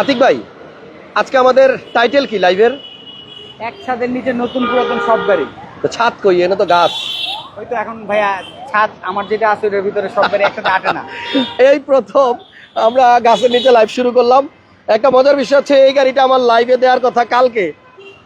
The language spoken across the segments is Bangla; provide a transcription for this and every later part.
আতিক ভাই আজকে আমাদের টাইটেল কি লাইভের এক ছাদের নিচে নতুন পুরাতন সব গাড়ি। তো ছাদ কই এনে তো গাছ। ওই তো এখন ভাইয়া ছাদ আমার যেটা আছে ওটার ভিতরে সব গাড়ি একসাথে আটে না। এই প্রথম আমরা গাছের নিচে লাইভ শুরু করলাম। একটা মজার বিষয় হচ্ছে এই গাড়িটা আমার লাইভে দেওয়ার কথা কালকে।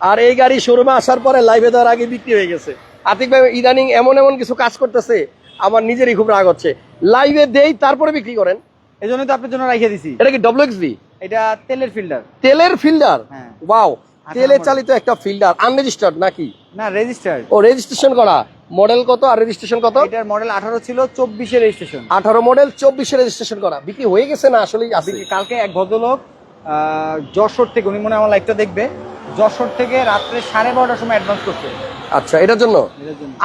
আর এই গাড়ি শোরুমে আসার পরে লাইভে দেওয়ার আগে বিক্রি হয়ে গেছে। আতিক ভাই ইদানিং এমন এমন কিছু কাজ করতেছে আমার নিজেরই খুব রাগ হচ্ছে। লাইভে দেই তারপরে বিক্রি করেন। এই জন্যই তো আপনার জন্য রাখিয়ে দিছি। এটা কি ডব্লিউ এক্সবি এটা তেলের ফিল্টার তেলের ফিল্ডার? হ্যাঁ। ওয়াও তেলে চালিত একটা ফিল্ডার আনরেজিস্টার্ড নাকি? না রেজিস্টার ও রেজিস্ট্রেশন করা। মডেল কত আর রেজিস্ট্রেশন কত? এটার মডেল আঠারো ছিল চব্বিশে রেজিস্ট্রেশন আঠারো মডেল চব্বিশে রেজিস্ট্রেশন করা। বিক্রি হয়ে গেছে না আসলেই আছে? কালকে এক ভদ্রলোক যশোর থেকে উনি মনে আমার লাইভটা দেখবে যশোর থেকে রাত্রে সাড়ে বারোটার সময় অ্যাডভান্স করছে। আচ্ছা এটার জন্য।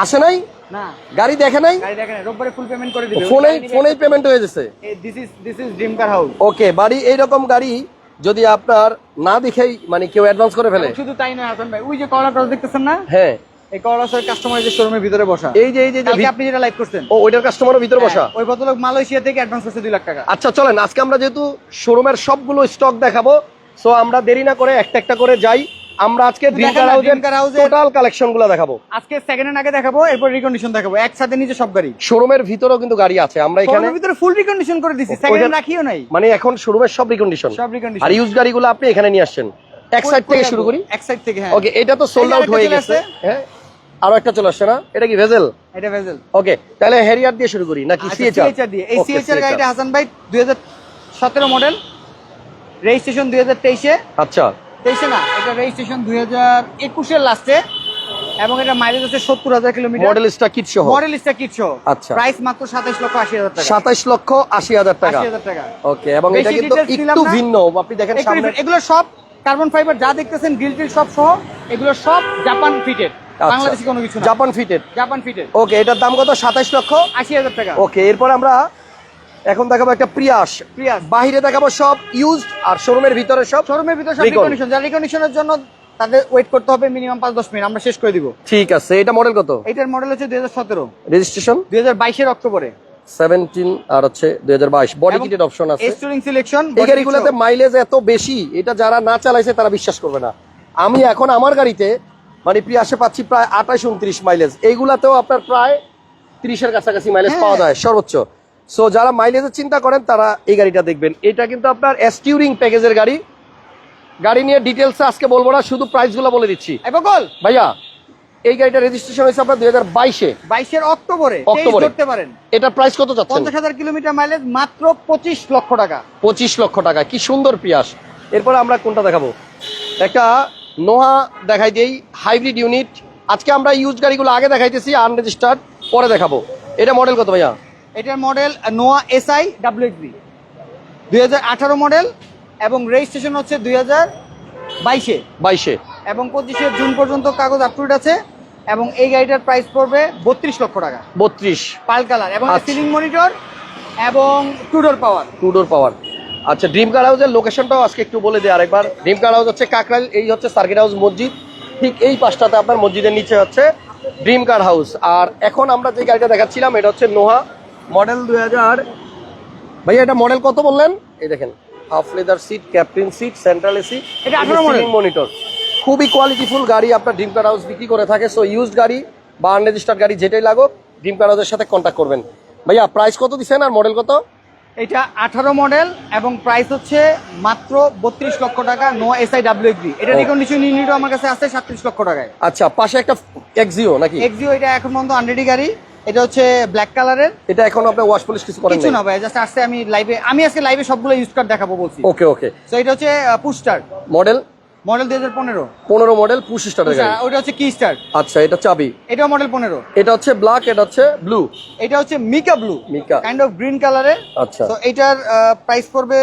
আসে নাই? না। গাড়ি দেখে নাই? গাড়ি দেখেন রোববারে ফুল পেমেন্ট করে দিবে। ফোনে ফোনেই পেমেন্ট হয়ে গেছে। This is this is dream car house okay বাড়ি এইরকম গাড়ি যদি আপনার না দেখেই মানে কেউ অ্যাডভান্স করে ফেলে। শুধু তাই হাসান ভাই ওই যে ক্রস দেখতেছেন না? হ্যাঁ। এই কাস্টমার যে শোরুমের ভিতরে বসা। এই যে এই যে আপনি যেটা লাইভ করছেন। ও ওইটার কাস্টমারের ভিতরে বসা। হ্যাঁ, ওই ভদ্রলোক মালয়েশিয়া থেকে অ্যাডভান্স করছে দুই লাখ টাকা। আচ্ছা চলেন আজকে আমরা যেহেতু শোরুমের সবগুলো স্টক দেখাবো সো আমরা দেরি না করে একটা একটা করে যাই। আমরা আজকে ড্রিম দেখান কার না, হাউসের Dream Car House এর- টোটাল কালেকশনগুলো দেখাবো। আজকে সেকেন্ড হ্যান্ড আগে দেখাবো এরপর রিকন্ডিশন দেখাবো। একসাথে নিচে সব গাড়ি। শোরুমের ভিতরেও কিন্তু গাড়ি আছে আমরা এখানে ভিতরে ফুল রিকন্ডিশন করে দিছি সেকেন্ড ওইটা- রাখিও নাই। মানে এখন শোরুমের সব রিকন্ডিশন সব রিকন্ডিশন আর ইউজ গাড়িগুলো আপনি এখানে নিয়ে আসছেন। এক সাইড থেকে শুরু করি। এক সাইড থেকে হ্যাঁ। ওকে এটা তো সোল্ড আউট হয়ে গেছে। হ্যাঁ আরও একটা চলে আসছে না? এটা কি ভেজেল? এটা ভেজেল। ওকে তাহলে হেরিয়ার দিয়ে শুরু করি নাকি সিএচআর সিএচআর দিয়ে। এই সিএচআর গাড়িটা হাসান ভাই দুই হাজার সতেরো মডেল রেজিস্ট্রেশন দুই হাজার তেইশে। আচ্ছা। তেইশে না এটা রেজিস্ট্রেশন দুই হাজার একুশের লাস্টে এবং এটা মাইলেজ হচ্ছে সত্তর হাজার কিলোমিটার মডেলসটা কিট সহ? মডেল স্টার কিট শো আচ্ছা। প্রাইস মাত্র সাতাইশ লক্ষ আশি হাজার টাকা। সাতাইশ লক্ষ আশি হাজার টাকা। টাকা। ওকে এবং এটা কিন্তু একটু ভিন্ন। আপনি দেখেন সামনে এগুলো সব কার্বন ফাইবার যা দেখতেছেন গ্রিল টিল সব সহ এগুলো সব জাপান ফিটেড। বাংলাদেশি কোনো কিছু Japan fitted Japan fitted okay এটার দাম কত? সাতাইশ লক্ষ? আশি হাজার টাকা। ওকে এরপর আমরা এখন দেখাবো একটা প্রিয়াস প্রিয়াস বাহিরে দেখাবো সব ইউজড আর শোরুমের ভিতরে সব শোরুমের ভিতরে সব রিকন্ডিশন যা রিকন্ডিশনের জন্য তাদের ওয়েট করতে হবে মিনিমাম পাঁচ দশ মিনিট আমরা শেষ করে দিব। ঠিক আছে এটা মডেল কত? এইটার মডেল হচ্ছে দুই হাজার সতেরো। রেজিস্ট্রেশন দুই হাজার বাইশের অক্টোবরে। আর হচ্ছে বডি কিটেড অপশন আছে। সিলেকশন এই গাড়িগুলোতে মাইলেজ এত বেশি এটা যারা না চালাইছে তারা বিশ্বাস করবে না। আমি এখন আমার গাড়িতে মানে প্রিয়াসে পাচ্ছি প্রায় আঠাশ উনত্রিশ মাইলেজ এইগুলাতেও আপনার প্রায় তিরিশের কাছাকাছি মাইলেজ হ্যাঁ। পাওয়া যায় সর্বোচ্চ। সো যারা মাইলেজের চিন্তা করেন তারা এই গাড়িটা দেখবেন। এটা কিন্তু আপনার এসটিউরিং প্যাকেজের গাড়ি। গাড়ি নিয়ে ডিটেলস আজকে বলব না শুধু প্রাইসগুলো বলে দিচ্ছি। ভাইয়া এই গাড়িটা রেজিস্ট্রেশন হয়েছে আপনার দুই হাজার বাইশে। বাইশের অক্টোবরে অক্টোবরে। ধরতে পারেন। এটা প্রাইস কত যাচ্ছে পঞ্চাশ হাজার কিলোমিটার মাইলেজ মাত্র পঁচিশ লক্ষ টাকা। পঁচিশ লক্ষ টাকা কি সুন্দর পিয়াস। এরপরে আমরা কোনটা দেখাবো? একটা নোহা দেখাই দিই হাইব্রিড ইউনিট আজকে আমরা ইউজ গাড়িগুলো আগে দেখাইতেছি আনরেজিস্টার্ড পরে দেখাবো। এটা মডেল কত ভাইয়া? এটার মডেল নোয়া এসআই ডাব্লিউএক্সবি দুই হাজার মডেল এবং রেজিস্ট্রেশন হচ্ছে দুই হাজার বাইশে। বাইশে। এবং পঁচিশে জুন পর্যন্ত কাগজ আপটুড আছে এবং এই গাড়িটার প্রাইস পড়বে বত্রিশ লক্ষ টাকা। বত্রিশ। পাল কালার এবং আচ্ছা। সিলিং মনিটর এবং two door power two door power আচ্ছা ড্রিম কার হাউসের লোকেশনটাও আজকে একটু বলে দিই আরেকবার। ড্রিম কার হাউস হচ্ছে কাকরাইল এই হচ্ছে সার্কিট হাউস মসজিদ। ঠিক এই পাশটাতে আপনার মসজিদের নিচে হচ্ছে ড্রিম কার হাউস আর এখন আমরা যে গাড়িটা দেখাচ্ছিলাম এটা হচ্ছে নোহা মডেল দুই হাজার। ভাইয়া এটা মডেল কত বললেন? এই দেখেন half leather seat captain seat central AC এটা 18 model। মনিটর খুবই কোয়ালিটিফুল গাড়ি আপনার ড্রিম কার হাউস বিক্রি করে থাকে। সো ইউজড গাড়ি বা আনরেজিস্টার্ড গাড়ি যেটাই লাগুক ড্রিম কার হাউসের সাথে কন্ট্যাক্ট করবেন। ভাইয়া প্রাইস কত দিচ্ছেন আর মডেল কত? এটা আঠারো মডেল এবং প্রাইস হচ্ছে মাত্র বত্রিশ লক্ষ টাকা নো এসআই ডাব্লিউএক্সবি এটা ও। রিকন্ডিশন ইউনিটও আমার কাছে আছে সাতত্রিশ লক্ষ টাকায়। আচ্ছা পাশে একটা এক্সিও নাকি? এক্সিও এটা এখন পর্যন্ত আনরেডি গাড়ি। এটা হচ্ছে ব্ল্যাক কালারের এটা এখন আপনার ওয়াশ পলিশ কিছু করেন কিছু না ভাই জাস্ট আসছে আমি লাইভে আমি আজকে লাইভে সবগুলো ইউজ কার্ড দেখাবো বলছি। ওকে ওকে তো এটা হচ্ছে পুস্টার মডেল মডেল দুই হাজার পনেরো। পনেরো মডেল পুশ স্টারের গাড়ি। ওটা হচ্ছে কি স্টার আচ্ছা এটা চাবি। এটাও মডেল পনেরো। এটা হচ্ছে ব্ল্যাক এটা হচ্ছে ব্লু এটা হচ্ছে mica blue mica kind of green কালারের আচ্ছা। তো এটার প্রাইস পড়বে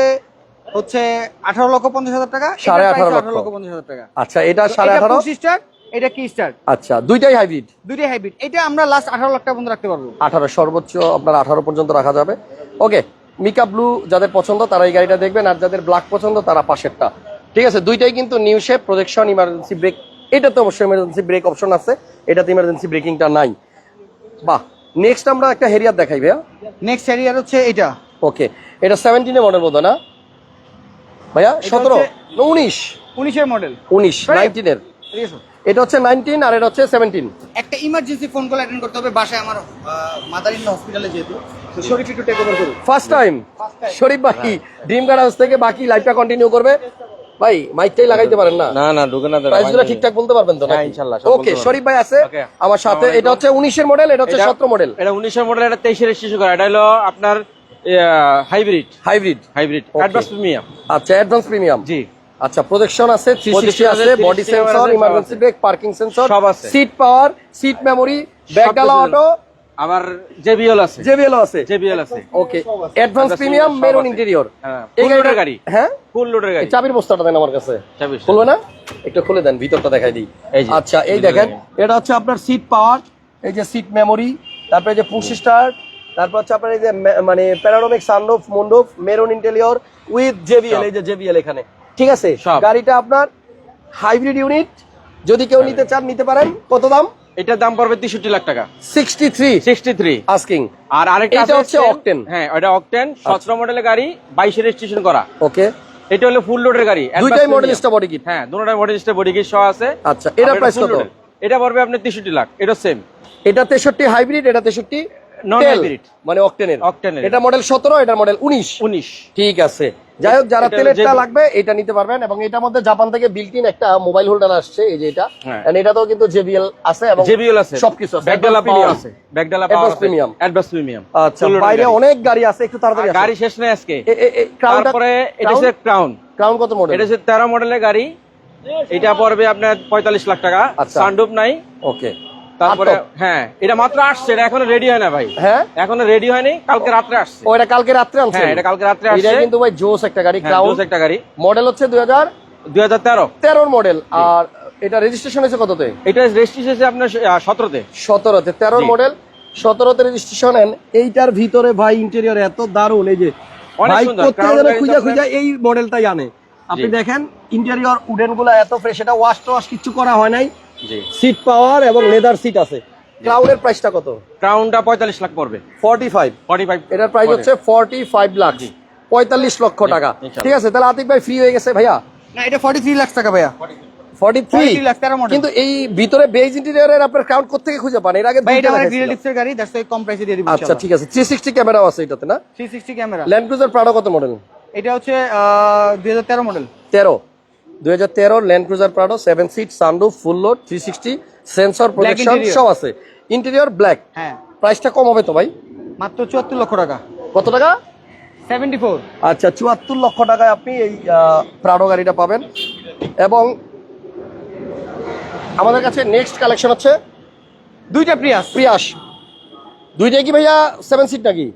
হচ্ছে আঠারো লক্ষ পঞ্চাশ হাজার টাকা। এটার সাড়ে price আঠারো লক্ষ। আঠারো লক্ষ পঞ্চাশ হাজার টাকা। আচ্ছা এটা সাড়ে আঠারো? স্টার এটা কি স্টার? আচ্ছা দুইটাই হাইব্রিড দুইটাই হাইব্রিড এটা আমরা লাস্ট আঠারো লাখ টাকা পর্যন্ত রাখতে পারব। আঠারো সর্বোচ্চ আপনার আঠারো পর্যন্ত রাখা যাবে। ওকে মিকা ব্লু যাদের পছন্দ তারা এই গাড়িটা দেখবেন আর যাদের ব্ল্যাক পছন্দ তারা পাশেরটা। ঠিক আছে দুইটাই কিন্তু new shape projection emergency brake এটাতে অবশ্যই ইমার্জেন্সি ব্রেক অপশন আছে এটাতে ইমার্জেন্সি ব্রেকিংটা নাই। বাহ নেক্সট আমরা একটা হেরিয়ার দেখাই ভাইয়া। নেক্সট এরিয়ার হচ্ছে এটা। ওকে এটা সেভেন্টিনে মডেল মতো না? ভাইয়া সতেরো? উনিশ? উনিশের মডেল উনিশ. নাইনটিনের এটা হচ্ছে নাইনটিন আর এটা হচ্ছে সেভেন্টিন একটা ইমার্জেন্সি ফোন কল অ্যাটেন্ড করতে হবে বাসায় আমার মাদার ইন হসপিটালে যেহেতু। শরীফ একটু টেক ওভার করুন। ফার্স্ট টাইম শরীফ ভাই ড্রিম কার হাউস থেকে বাকি লাইফটা কন্টিনিউ করবে। ভাই মাইকটাই লাগাইতে পারেন না। না না ঢুকে না প্রাইসগুলো ঠিকঠাক বলতে পারবেন তো হ্যাঁ, ইনশাল্লাহ, সব ওকে শরীফ ভাই আছে। আমার সাথে এটা হচ্ছে উনিশের মডেল এটা হচ্ছে এটা- সতেরো মডেল এটা উনিশের মডেল এটা তেইশের রেজিস্ট্রেশন করা। এটা হলো আপনার hybrid hybrid hybrid advance premium আচ্ছা অ্যাডভান্স প্রিমিয়াম জি। আচ্ছা প্রজেকশন আছে 360 আছে আছে, body sensor emergency brake parking sensor সব আছে। সিট পাওয়ার সিট মেমোরি ব্যাকডালা কিছু অটো জেবিএল আছে। জেবিএল আছে। জেবিএল আছে। Okay advance premium maroon interior হ্যাঁ, এই full গাড়ি। হ্যাঁ? ফুল লোডের গাড়ি। চাবির বস্তাটা দেন আমার কাছে। চাবির খুলবে না? একটু খুলে দেন ভিতরটা দেখাই দিই। এই আচ্ছা এই দেখেন। এটা হচ্ছে আপনার সিট পাওয়ার এই যে সিট মেমোরি তারপরে যে পুশ স্টার্ট তারপর হচ্ছে আপনার এই যে মানে panoramic sunroof moonroof maroon interior with JBL. এই যে জেবিএল এখানে। ঠিক আছে। গাড়িটা আপনার হাইব্রিড ইউনিট যদি কেউ নিতে চান নিতে পারেন। কত দাম? এটার দাম পড়বে তেষট্টি লাখ টাকা। Sixty three sixty three asking আর আরেকটা এটা হচ্ছে Octane। হ্যাঁ ওটা অকটেন সতেরো মডেলের গাড়ি বাইশে রেজিস্ট্রেশন করা। ওকে এটা হলো ফুল লোডের গাড়ি। দুইটাই মডেল। স্টা বডি কিট হ্যাঁ দুটোটাই মডেল স্টার বডি কিট সহ আছে। আচ্ছা, price full কত? এটা পড়বে আপনার তেষট্টি লাখ এটা সেম এটা তেষট্টি হাইব্রিড এটা তেষট্টি। মানে অক্টেনের। এটা মডেল সতেরো এটা মডেল উনিশ। উনিশ। ঠিক আছে। যাই হোক যারা তেলেরটা লাগবে এটা নিতে পারবেন এবং এটার মধ্যে জাপান থেকে বিল্ট ইন একটা মোবাইল হোল্ডার আসছে এই যে এটা। হ্যাঁ। And এটাতেও কিন্তু জেবিএল আছে এবং জেবিএল আছে। সবকিছু আছে। ব্যাকডালা পাওয়ার আছে। ব্যাকডালা পাওয়ার premium। অ্যাডভান্স প্রিমিয়াম আচ্ছা বাইরে অনেক গাড়ি আছে একটু তাড়াতাড়ি গাড়ি শেষ নেই আজকে। তারপরে এটা হচ্ছে ক্রাউন ক্রাউন কত মডেল এটা হচ্ছে তেরো মডেলের গাড়ি। এটা পড়বে আপনার পঁয়তাল্লিশ লাখ টাকা। আচ্ছা। সানডুপ নাই। ওকে তারপরে হ্যাঁ এটা মাত্র আসছে এটা এখনও রেডি হয় না ভাই। হ্যাঁ? এখনও রেডি হয়নি কালকে রাত্রে আসছে। ও এটা কালকে রাত্রে আনছে? হ্যাঁ এটা কালকে রাত্রে এটা কিন্তু ভাই জোস একটা গাড়ি হ্যাঁ, ক্রাউন জোস একটা গাড়ি। মডেল হচ্ছে দুই হাজার দুই হাজার তেরো। তেরোর মডেল আর এটা রেজিস্ট্রেশন হয়েছে কততে? এটা রেজিস্ট্রেশন হচ্ছে আপনার সতেরোতে। সতেরোতে তেরোর জি। মডেল সতেরোতে রেজিস্ট্রেশন এইটার ভিতরে ভাই ইন্টেরিয়র এত দারুণ এই যে অনেক ভাই গাড়ি খুঁজা খুঁজা এই মডেলটাই আনে। আপনি দেখেন ইন্টেরিয়র উডেনগুলা এত ফ্রেশ এটা ওয়াশ টোয়াশ কিছু করা হয় নাই। সিট পাওয়ার এবং লেদার সিট আছে। ক্রাউনের প্রাইসটা কত? ক্রাউনটা পঁয়তাল্লিশ লাখ পড়বে। ফর্টি ফাইভ ফর্টি ফাইভ এটার প্রাইস হচ্ছে ফর্টি ফাইভ লাখ পঁয়তাল্লিশ লক্ষ টাকা। ঠিক আছে তাহলে আতিক ভাই ফ্রি হয়ে গেছে ভাইয়া? না এটা ফর্টি থ্রি লাখ টাকা ভাইয়া। Forty three 43 lakh, 13 model। কিন্তু এই ভিতরে বেজ ইন্টেরিয়রের আপনার ক্রাউন কোথেকে খুঁজে পান? এর আগে লিপসের গাড়ি দ্যাটস কম প্রাইসে দিয়ে দিব আচ্ছা ঠিক আছে। থ্রি সিক্সটি ক্যামেরাও আছে এটাতে না? Three sixty camera Land Cruiser Prado কত মডেল এটা হচ্ছে দুই হাজার তেরো মডেল তেরো। দুই হাজার তেরো Land Cruiser Prado seven seat sunroof full load three sixty sensor protection সব আছে। ইন্টেরিয়র ব্ল্যাক হ্যাঁ। প্রাইসটা কম হবে তো ভাই? মাত্র চুয়াত্তর লক্ষ টাকা। কত টাকা? সেভেন্টি ফোর আচ্ছা চুয়াত্তর লক্ষ টাকায় আপনি এই প্রাডো গাড়িটা পাবেন। এবং আমাদের কাছে নেক্সট কালেকশন হচ্ছে দুইটা প্রিয়াস প্রিয়াস দুইটাই কি ভাইয়া? সেভেন সিট নাকি?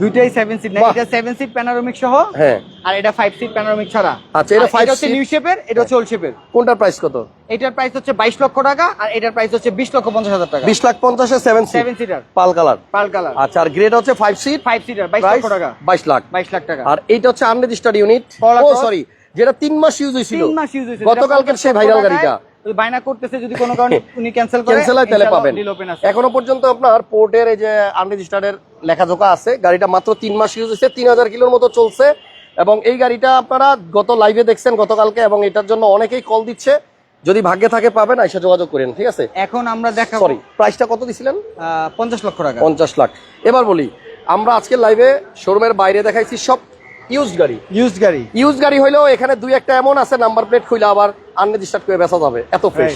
দুইটাই সেভেন সিট না এটা সেভেন সিট প্যানোরামিক সহ। হ্যাঁ। আর এটা ফাইভ সিট প্যানোরামিক ছাড়া। আচ্ছা, এটা আর five হচ্ছে নিউ শেপের এটা হচ্ছে ওল্ড শেপের কোনটার প্রাইস কত? এটার প্রাইস হচ্ছে বাইশ লক্ষ টাকা আর এটার প্রাইস হচ্ছে বিশ লক্ষ পঞ্চাশ হাজার টাকা। বিশ লাখ পঞ্চাশে seven seat seven seater pearl colour. Pearl colour. আচ্ছা আর গ্রেড হচ্ছে ফাইভ সিট ফাইভ সিটার বাইশ প্রাইস লক্ষ টাকা। বাইশ লাখ। বাইশ লাখ টাকা। আর এইটা হচ্ছে আনরেজিস্টার্ড ইউনিট ও সরি যেটা তিন মাস ইউজ হয়েছিল। তিন মাস ইউজ হয়েছে গতকালকের সেই ভাইরাল গাড়িটা। ওই বায়না করতেছে যদি কোনো কারণে উনি ক্যান্সেল করে ক্যান্সেল হয় তাহলে পাবেন। এখনও পর্যন্ত আপনার পোর্টের এই যে আনরেজিস্টার্ডের লেখাজোকা আছে গাড়িটা মাত্র তিন মাস ইউজ হয়েছে তিন হাজার কিলোর মতো চলছে। এবং এই গাড়িটা আপনারা গত লাইভে দেখছেন গতকালকে এবং এটার জন্য অনেকেই কল দিচ্ছে। যদি ভাগ্যে থাকে পাবেন আইসা যোগাযোগ করেন ঠিক আছে? এখন আমরা দেখা সরি প্রাইসটা কত দিছিলেন? পঞ্চাশ লক্ষ টাকা। পঞ্চাশ লাখ। এবার বলি আমরা আজকের লাইভে শোরুমের বাইরে দেখাইছি সব ইউজ গাড়ি। ইউজ গাড়ি। ইউজ গাড়ি হইলেও এখানে দুই একটা এমন আছে নাম্বার প্লেট খুলে আবার আনরেজিস্টার্ড করে বেচা যাবে এত ফ্রেশ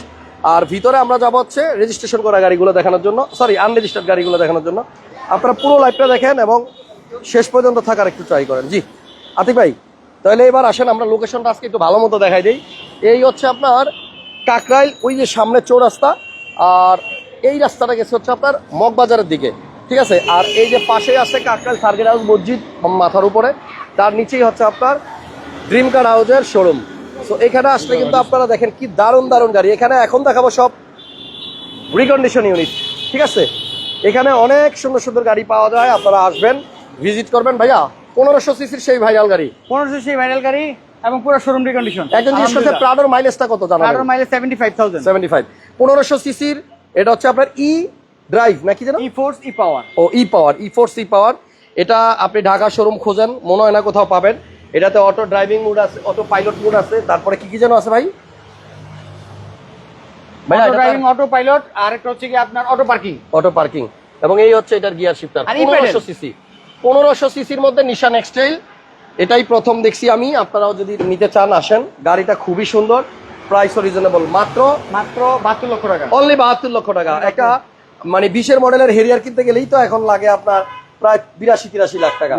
আর ভিতরে আমরা যাব হচ্ছে রেজিস্ট্রেশন করা গাড়িগুলো দেখানোর জন্য সরি আনরেজিস্টার্ড গাড়িগুলো দেখানোর জন্য। আপনারা পুরো লাইফটা দেখেন এবং শেষ পর্যন্ত থাকার একটু ট্রাই করেন। জি আতিক ভাই তাহলে এবার আসেন আমরা লোকেশনটা আজকে একটু ভালো মতো দেখাই দিই। এই হচ্ছে আপনার কাকরাইল ওই যে সামনে চৌরাস্তা আর এই রাস্তাটা গেছে হচ্ছে আপনার মগবাজারের দিকে ঠিক আছে? আর এই যে পাশে আছে কাকরাইল সার্কিট হাউস মসজিদ মাথার উপরে তার নিচেই হচ্ছে আপনার ড্রিম কার হাউসের শোরুম সো এখানে আসলে কিন্তু আপনারা দেখেন কি দারুণ দারুণ গাড়ি। এখানে এখন দেখাবো সব রিকন্ডিশন ইউনিট ঠিক আছে? এখানে অনেক সুন্দর সুন্দর গাড়ি পাওয়া যায় আপনারা আসবেন ভিজিট করবেন। ভাইয়া পনেরোশো সিসির সেই ভাইরাল গাড়ি। পনেরোশো সেই ভাইরাল গাড়ি এবং পুরো শোরুম রিকন্ডিশন একজন জিজ্ঞেস করছে প্রাডোর মাইলেজটা কত জানাবেন? কার্ডর mileage seventy five thousand seventy five পনেরোশো সিসির এটা হচ্ছে আপনার ই ড্রাইভ নাকি জানো ই ফোর্স ই পাওয়ার ও ই পাওয়ার ই ফোর্স ই পাওয়ার এটা আপনি ঢাকা শোরুম খোঁজেন মনে হয় না কোথাও পাবেন। এটাতে অটো ড্রাইভিং মোড আছে অটো পাইলট মোড আছে তারপরে কি কি যেন আছে ভাই? অটো ড্রাইভিং অটো পাইলট আর একটা হচ্ছে কি আপনার অটো পার্কিং অটো পার্কিং এবং এই হচ্ছে এটার গিয়ার শিফটার পনেরোশো সিসি পনেরোশো সিসির মধ্যে নিশান এক্সটাইল এটাই প্রথম দেখছি আমি। আপনারাও যদি নিতে চান আসেন। গাড়িটা খুবই সুন্দর। প্রাইসও রিজনেবল মাত্র মাত্র বাহাত্তর লক্ষ টাকা। অনলি বাহাত্তর লক্ষ টাকা। একটা মানে বিশের মডেলের হেরিয়ার কিনতে গেলেই তো এখন লাগে আপনার প্রায় বিরাশি তিরাশি লাখ টাকা।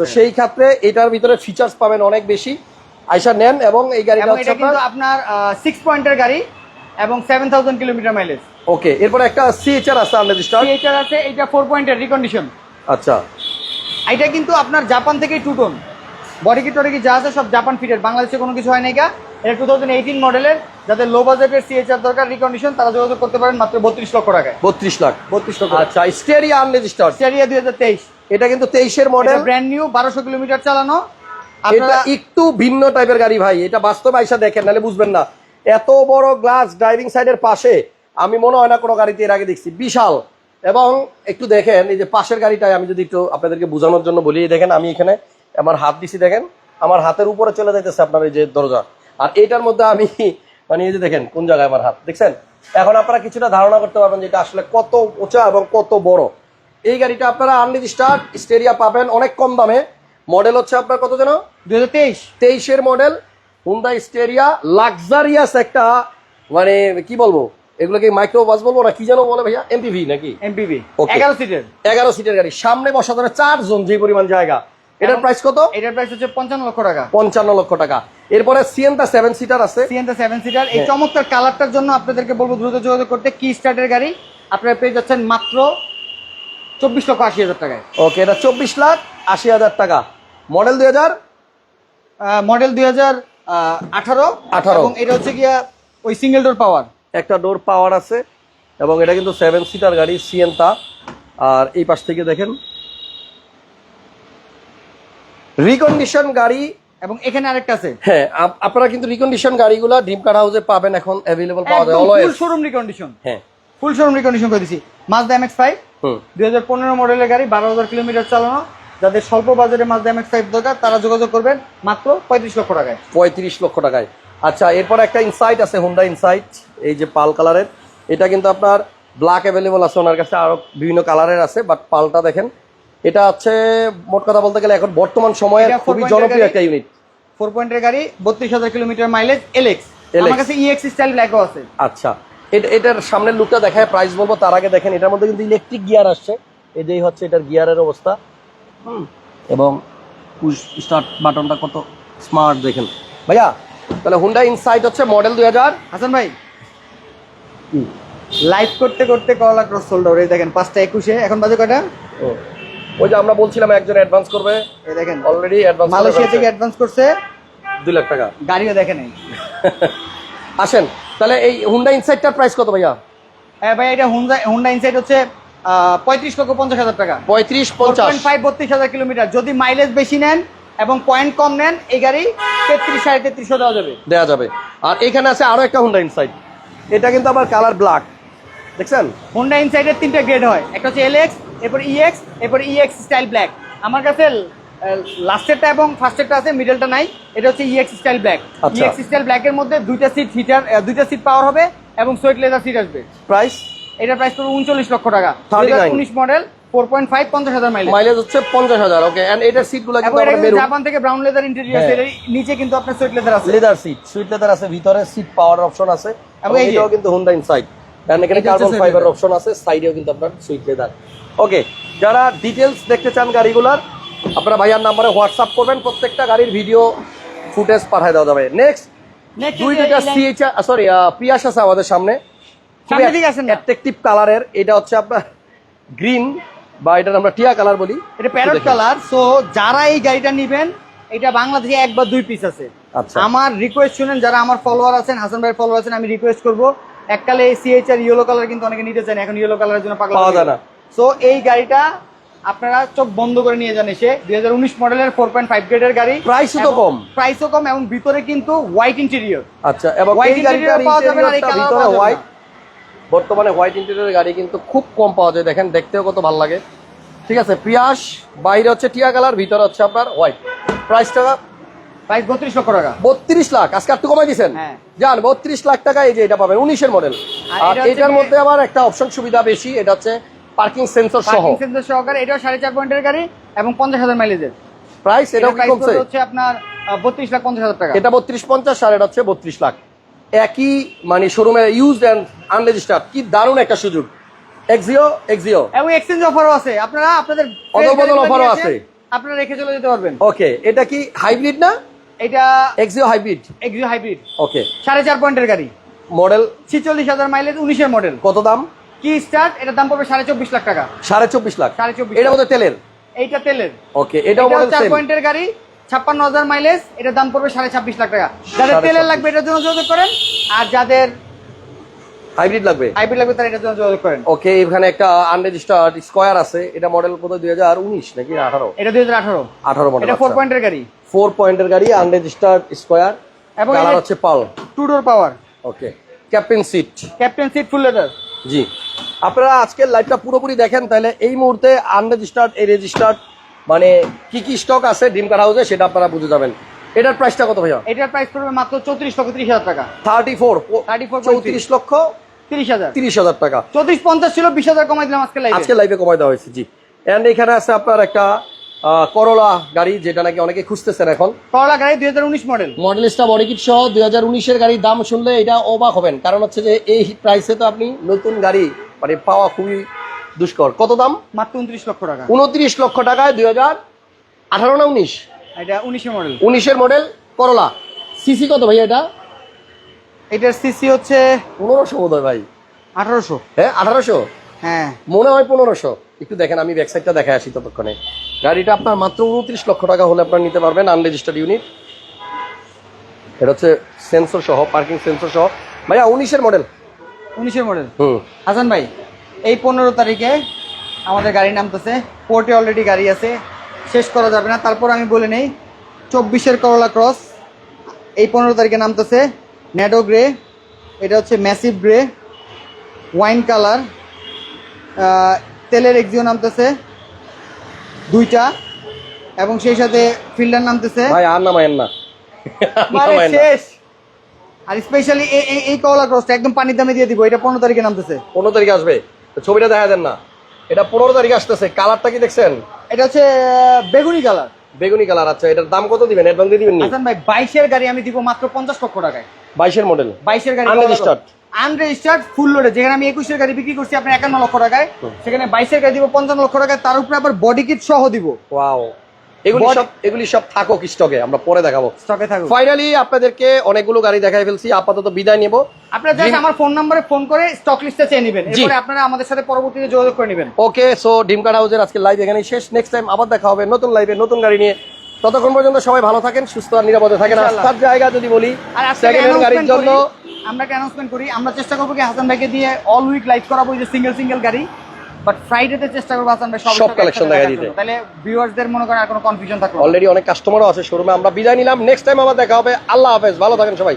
তো সেই ক্ষেত্রে এটার ভিতরে ফিচার্স পাবেন অনেক বেশি। আইসা নেন এবং এই গাড়িটা হচ্ছে আপনার সিক্স পয়েন্টের গাড়ি এবং seven thousand kilometre mileage okay এরপরে একটা সিএচআর আছে আনরেজিস্টার সিএইচআর আছে এটা ফোর পয়েন্টের রিকন্ডিশন আচ্ছা। এটা কিন্তু আপনার জাপান থেকেই টু টোন বডি কিট টডি যা আছে সব জাপান ফিটেড বাংলাদেশে কোনো কিছু হয় নাই কা এটা টু থাউজেন্ড এইটিন মডেলের যাদের লো বাজেটের সিএইচআর দরকার রিকন্ডিশন তারা যোগাযোগ করতে পারেন মাত্র বত্রিশ লক্ষ টাকায়। বত্রিশ লাখ। বত্রিশ লক্ষ আচ্ছা স্টেরিয়া আনরেজিস্টার সিয়ারিয়া দুই হাজার তেইশ। এটা কিন্তু তেইশের মডেল মডেল ব্র্যান্ড নিউ বারোশো কিলোমিটার চালানো। এটা একটু ভিন্ন টাইপের গাড়ি ভাই এটা বাস্তব আইসা দেখেন নাহলে বুঝবেন না। এত বড় গ্লাস ড্রাইভিং সাইডের পাশে আমি মনে হয় না কোনো গাড়িতে এর আগে দেখছি। বিশাল। এবং একটু দেখেন এই যে পাশের গাড়িটায় আমি যদি একটু আপনাদেরকে বোঝানোর জন্য বলি দেখেন আমি এখানে আমার হাত দিছি দেখেন আমার হাতের উপরে চলে যাইতেছে আপনার এই যে দরজা। আর এইটার মধ্যে আমি মানে এই যে দেখেন কোন জায়গায় আমার হাত? দেখছেন? এখন আপনারা কিছুটা ধারণা করতে পারবেন যে এটা আসলে কত উঁচা এবং কত বড়। এই গাড়িটা আপনারা আনরেজিস্টার্ড স্টেরিয়া পাবেন অনেক কম দামে। মডেল হচ্ছে আপনার কত যেন? দুই হাজার তেইশ। তেইশের মডেল। হুন্ডা স্টেরিয়া লাক্সারিয়াস একটা মানে কি বলব? এগুলোকে মাইক্রো বাস বলব না কি যেন বলে ভাইয়া? এমপিভি নাকি? এমপিভি. এগারো সিটের এগারো সিটের গাড়ি। সামনে বসা ধরে চারজন যে পরিমাণ জায়গা। এটার প্রাইস কত? এটার প্রাইস হচ্ছে পঞ্চান্ন লক্ষ টাকা। পঞ্চান্ন লক্ষ টাকা। এরপরে সিএনটা সেভেন সিটার আছে। সিএনটা সেভেন সিটার এই হ্যাঁ। চমৎকার কালারটার জন্য আপনাদেরকে বলব দ্রুত যোগাযোগ করতে কি স্টার্টের গাড়ি। আপনারা পেয়ে যাচ্ছেন মাত্র চব্বিশ লক্ষ আশি হাজার টাকায়। ওকে এটা চব্বিশ লাখ আশি হাজার টাকা। মডেল দুই হাজার? মডেল দুই হাজার আঠারো। 18 এবং এটা হচ্ছে গিয়া ওই সিঙ্গেল ডোর পাওয়ার একটা ডোর পাওয়ার আছে। এবং এটা কিন্তু সেভেন সিটার গাড়ি সিএনটা আর এই পাশ থেকে দেখেন রিকন্ডিশন গাড়ি এবং এখানে আরেকটা আছে। হ্যাঁ আপ- আপনারা কিন্তু রিকন্ডিশন গাড়িগুলো ড্রিম কার হাউসে পাবেন এখন অ্যাভেলেবল পাওয়া যায় অলওয়েজ ফুল শোরুম রিকন্ডিশন হ্যাঁ। ফুল শোরুম রিকন্ডিশন করে দিছি। মাজদা হুম। দুই হাজার পনেরো মডেলের গাড়ি বারো হাজার কিলোমিটার চালানো। যাদের স্বল্প বাজারে মাজদা এমএক্স ফাইভ দরকার তারা যোগাযোগ করবেন মাত্র পঁয়ত্রিশ লক্ষ টাকায়। পঁয়ত্রিশ লক্ষ টাকায়। আচ্ছা এরপর একটা ইনসাইট আছে হুন্ডা ইনসাইট এই যে পাল কালারের এটা কিন্তু আপনার ব্ল্যাক অ্যাভেলেবল আছে ওনার কাছে আরও বিভিন্ন কালারের আছে বাট পালটা দেখেন। এটা হচ্ছে মোট কথা বলতে গেলে এখন বর্তমান সময়ে খুবই জনপ্রিয় একটা ইউনিট ফোর পয়েন্টের গাড়ি বত্রিশ হাজার কিলোমিটার মাইলেজ এলএক্স LX আমার কাছে ইএক্স স্টাইল ব্ল্যাকও আছে। আচ্ছা এটা এটার সামনের লুকটা দেখায় প্রাইস বলব তার আগে দেখেন এটার মধ্যে কিন্তু ইলেকট্রিক গিয়ার আসছে। এটাই হচ্ছে এটার গিয়ারের অবস্থা। হুম, এবং পুশ স্টার্ট বাটনটা কত স্মার্ট দেখেন। ভাইয়া তাহলে হুন্ডা ইনসাইট হচ্ছে মডেল দুই হাজার। হাসান ভাই লাইভ করতে করতে করলা ক্রস সোল্ড এই দেখেন পাঁচটা একুশে এখন বাজে কয়টা? ওই যে আমরা বলছিলাম একজন অ্যাডভান্স করবে। এই দেখেন অলরেডি অ্যাডভান্স মালয়েশিয়া থেকে অ্যাডভান্স করছে। দুই লাখ টাকা। গাড়িও দেখে নেই। আসেন তাহলে এই হুন্ডা ইনসাইটটার প্রাইস কত ভাইয়া? হ্যাঁ ভাই এটা হুন্ডা হুন্ডা ইনসাইড হচ্ছে পঁয়ত্রিশ লক্ষ পঞ্চাশ হাজার টাকা। পঁয়ত্রিশ পঞ্চাশ। ফাইভ বত্রিশ হাজার কিলোমিটার। যদি মাইলেজ বেশি নেন এবং পয়েন্ট কম নেন এই গাড়ি তেত্রিশ সাড়ে তেত্রিশশো দেওয়া যাবে। দেওয়া যাবে। আর এখানে আছে আরও একটা হুন্ডা ইনসাইট এটা কিন্তু আবার কালার ব্ল্যাক দেখছেন? হুন্ডা ইনসাইডের তিনটা গ্রেড হয়। একটা হচ্ছে এলএক্স এরপর ইএক্স এরপর ইএক্স স্টাইল ব্ল্যাক আমার কাছে লাস্টেরটা এবং ফার্স্টেরটা আছে মিডলটা নাই এটা হচ্ছে EX style black. EX style ব্ল্যাকের মধ্যে দুইটা সিট হিটার দুইটা সিট পাওয়ার হবে এবং সুইট লেদার সিট আসবে। প্রাইস এটার প্রাইস পড়বে উনচল্লিশ লক্ষ টাকা। 39 উনিশ মডেল ফোর পয়েন্ট ফাইভ পঞ্চাশ হাজার মাইলেজ মাইলেজ হচ্ছে পঞ্চাশ হাজার ওকে এন্ড এটার সিটগুলো কিন্তু এটা আবার কিন্তু মেরুন জাপান থেকে ব্রাউন লেদার ইন্টেরিয়র হ্যাঁ। নিচে কিন্তু আপনার সুইট লেদার আছে। লেদার সিট সুইট লেদার আছে ভিতরে সিট পাওয়ার অপশন আছে এবং এটাও কিন্তু হুন্ডা ইনসাইড কারণ এখানে কার্বন ফাইবার অপশন আছে সাইডেও কিন্তু আপনার সুইট লেদার ওকে যারা ডিটেলস দেখতে চান গাড়িগুলোর আপনারা ভাইয়ার নাম্বারে হোয়াটসঅ্যাপ করবেন প্রত্যেকটা গাড়ির ভিডিও ফুটেজ পাঠিয়ে দেওয়া যাবে নেক্সট Next দুই হচ্ছে দুইটা এই line- সিএইচ সরি পিয়াস আছে আমাদের সামনে সামনে দিকে আসেন না। অ্যাট্রাকটিভ কালারের এটা হচ্ছে আপনার গ্রিন বা এটা আমরা টিয়া কালার বলি এটা প্যারট কালার সো যারা এই গাড়িটা নিবেন এটা বাংলাদেশে এক বা দুই পিস আছে আচ্ছা। আমার রিকোয়েস্ট শুনেন যারা আমার ফলোয়ার আছেন হাসান ভাইয়ের ফলোয়ার আছেন আমি রিকোয়েস্ট করব এককালে এই সিএইচ আর ইয়েলো কালার কিন্তু অনেকে নিতে চান এখন ইয়েলো কালারের জন্য পাওয়া যায় না। সো এই গাড়িটা আপনারা চোখ বন্ধ করে নিয়ে যান এসে। দুই হাজার উনিশ মডেলের ফোর পয়েন্ট ফাইভ গ্রেডের গাড়ি। ও তো কম। প্রাইসও কম এবং ভিতরে কিন্তু হোয়াইট ইন্টেরিয়র আচ্ছা এবং গাড়িটার interior পাওয়া যাবে না, ভিতরে হোয়াইট বর্তমানে হোয়াইট ইন্টেরিয়রের গাড়ি কিন্তু খুব কম পাওয়া যায়। দেখেন দেখতেও কত ভালো লাগে। ঠিক আছে পিয়াস বাইরে হচ্ছে টিয়া কালার ভিতরে হচ্ছে আপনার হোয়াইট প্রাইসটা প্রাইস বত্রিশ লক্ষ টাকা। বত্রিশ লাখ। আজকে একটু কমাই দিচ্ছেন হ্যাঁ। জান বত্রিশ লাখ টাকা এই যে এটা পাবেন উনিশের মডেল আর এটার মধ্যে আবার একটা অপশন সুবিধা বেশি এটা হচ্ছে পার্কিং সেন্সর সহ। পার্কিং সেন্সর সহকারে এটাও সাড়ে চার পয়েন্টের গাড়ি এবং পঞ্চাশ হাজার মাইলেজের প্রাইস এটাও প্রাইস কমছে হচ্ছে আপনার বত্রিশ লাখ পঞ্চাশ হাজার টাকা। এটা বত্রিশ পঞ্চাশ আর এটা হচ্ছে বত্রিশ লাখ। একই মানে শোরুমে ইউজ অ্যান্ড আনরেজিস্টার্ড কি দারুণ একটা সুযোগ। এক্সিও এক্সিও এবং এক্সচেঞ্জ অফারও আছে। আপনারা আপনাদের অদল বদল গাড়িগুলো ও আছে। আপনারা রেখে চলে যেতে পারবেন। ওকে এটা কি হাইব্রিড না? এটা Axio hybrid Axio hybrid okay সাড়ে চার পয়েন্টের গাড়ি। মডেল ছিচল্লিশ হাজার মাইলেজ উনিশের মডেল কত দাম? কি স্টার্ট? এটার দাম পড়বে সাড়ে চব্বিশ লাখ টাকা। সাড়ে চব্বিশ লাখ। সাড়ে চব্বিশ এটা মধ্যে তেলের? এইটা তেলের। ওকে এটাও চার পয়েন্টের গাড়ি ছাপ্পান্ন হাজার মাইলেজ এটার দাম পড়বে সাড়ে ছাব্বিশ লাখ টাকা। যাদের তেলের লাগবে এটার জন্য যোগাযোগ করেন। আর যাদের হাইব্রিড লাগবে? হাইব্রিড লাগবে তারা এটার জন্য যোগাযোগ করেন। ওকে এখানে একটা আনরেজিস্টার্ড স্কোয়ার আছে। এটা মডেল বোধহয় দুই হাজার উনিশ নাকি আঠারো? এটা দুই হাজার আঠারো। আঠারো মডেল এটা ফোর পয়েন্টের গাড়ি। ফোর পয়েন্টের গাড়ি আনরেজিস্টার্ড স্কোয়ার এবং হচ্ছে পাল two door power okay captain seat captain seat full leather জি। আপনারা আজকের লাইভটা পুরোপুরি দেখেন তাহলে এই মুহূর্তে আনরেজিস্টার্ড এই রেজিস্টার্ড মানে কি কি স্টক আছে ড্রিম কার হাউসে সেটা আপনারা বুঝে যাবেন। এটার প্রাইসটা কত ভাইয়া? এটার প্রাইস পড়বে মাত্র চৌত্রিশ লক্ষ ত্রিশ হাজার টাকা। থার্টি ফোর 34.3 চৌত্রিশ লক্ষ তিরিশ হাজার। তিরিশ হাজার টাকা। চৌত্রিশ পঞ্চাশ ছিল বিশ হাজার কমাই দিলাম আজকে লাইভে আজকে লাইভে কমাই দেওয়া হয়েছে জি। এন্ড এখানে আছে আপনার একটা করলা গাড়ি যেটা নাকি অনেকে খুঁজতেছেন এখন। করলা গাড়ি দুই হাজার উনিশ মডেল মডেলিস্টা বডি কিট সহ দুই হাজার উনিশের গাড়ির দাম শুনলে এটা অবাক হবেন। কারণ হচ্ছে যে এই প্রাইসে তো আপনি নতুন গাড়ি মানে পাওয়া খুবই দুষ্কর। কত দাম? মাত্র উনত্রিশ লক্ষ টাকা। উনত্রিশ লক্ষ টাকায় দুই হাজার আঠারো না উনিশ? এটা উনিশের মডেল উনিশের মডেল করলা সিসি কত ভাই এটা? এটার সিসি হচ্ছে পনেরোশো বোধ হয় ভাই। আঠারোশো। হ্যাঁ আঠারোশো? হ্যাঁ। মনে হয় পনেরোশো। একটু দেখেন আমি ব্যাক সাইডটা দেখে আসি ততক্ষণে। গাড়িটা আপনার মাত্র উনত্রিশ লক্ষ টাকা হলে আপনার নিতে পারবেন আনরেজিস্টার্ড ইউনিট এটা হচ্ছে সেন্সর সহ পার্কিং সেন্সর সহ। ভাইয়া উনিশের মডেল উনিশের মডেল হুম। হাসান ভাই এই পনেরো তারিখে আমাদের গাড়ি নামতেছে পোর্টে অলরেডি গাড়ি আছে শেষ করা যাবে না। তারপর আমি বলে নেই চব্বিশের করলা ক্রস এই পনেরো তারিখে নামতেছে ন্যাডো গ্রে এটা হচ্ছে ম্যাসিভ গ্রে ওয়াইন কালার তেলের এক্সিও নামতেছে দুইটা এবং সেই সাথে ফিল্ডার নামতেছে। ভাই আর নামায়েন না। মানে না। শেষ। আর স্পেশালি এই করলা ক্রসটা একদম পানির দামে দিয়ে দিব এটা পনেরো তারিখে নামতেছে। পনেরো তারিখে আসবে। ছবিটা দেখা দেন না। এটা পনেরো তারিখে আসতেছে। কালারটা কি দেখছেন? এটা হচ্ছে বেগুনি কালার। বেগুনি কালার আচ্ছা। এটার দাম কত দিবেন? অ্যাডভান্স দিয়ে দিবেন নি? ভাই বাইশের গাড়ি আমি দিব মাত্র পঞ্চাশ লক্ষ টাকায়। বাইশের মডেল বাইশের গাড়ি Unregistered? আনরেজিস্টার্ড ফুল লোডে যেখানে আমি একুশের গাড়ি বিক্রি করছি আপনার একান্ন লক্ষ টাকায়। সেখানে বাইশের গাড়ি দিব পঞ্চান্ন লক্ষ টাকায়। তার উপরে আবার বডি কিট সহ দিব। ওয়াও এগুলি সব এগুলি সব থাকুক স্টকে আমরা পরে দেখাবো। স্টকে থাকুক। ফাইনালি আপনাদেরকে অনেকগুলো গাড়ি দেখাই ফেলছি আপাতত বিদায় নেব। আপনারা জাস্ট আমার ফোন নাম্বারে ফোন করে স্টক লিস্টে চেয়ে নেবেন। এরপরে আপনারা আমাদের সাথে পরবর্তীতে যোগাযোগ করে নেবেন। ওকে সো হাউসের আজকে লাইভ এখানেই শেষ। নেক্সট টাইম আবার দেখা হবে নতুন লাইভে নতুন গাড়ি নিয়ে। ততক্ষণ পর্যন্ত সবাই ভালো থাকেন সুস্থ আর নিরাপদে থাকেন। রাস্তার জায়গা যদি বলি সেকেন্ড হ্যান্ড গাড়ির জন্য আমরা একটা অ্যানাউন্সমেন্ট করি? আমরা চেষ্টা করব কি হাসান ভাইকে দিয়ে অল উইক লাইভ করাবো যে সিঙ্গেল সিঙ্গেল গাড়ি। বাট ফ্রাইডেতে চেষ্টা করব হাসান ভাই সব কালেকশন দেখা দিতে। তাহলে ভিউয়ার্সদের মনে করেন আর কোনো কনফিউশন থাকবে। অলরেডি অনেক কাস্টমারও আছে শোরুমে আমরা বিদায় নিলাম। নেক্সট টাইম আবার দেখা হবে। আল্লাহ হাফেজ। ভালো থাকেন সবাই।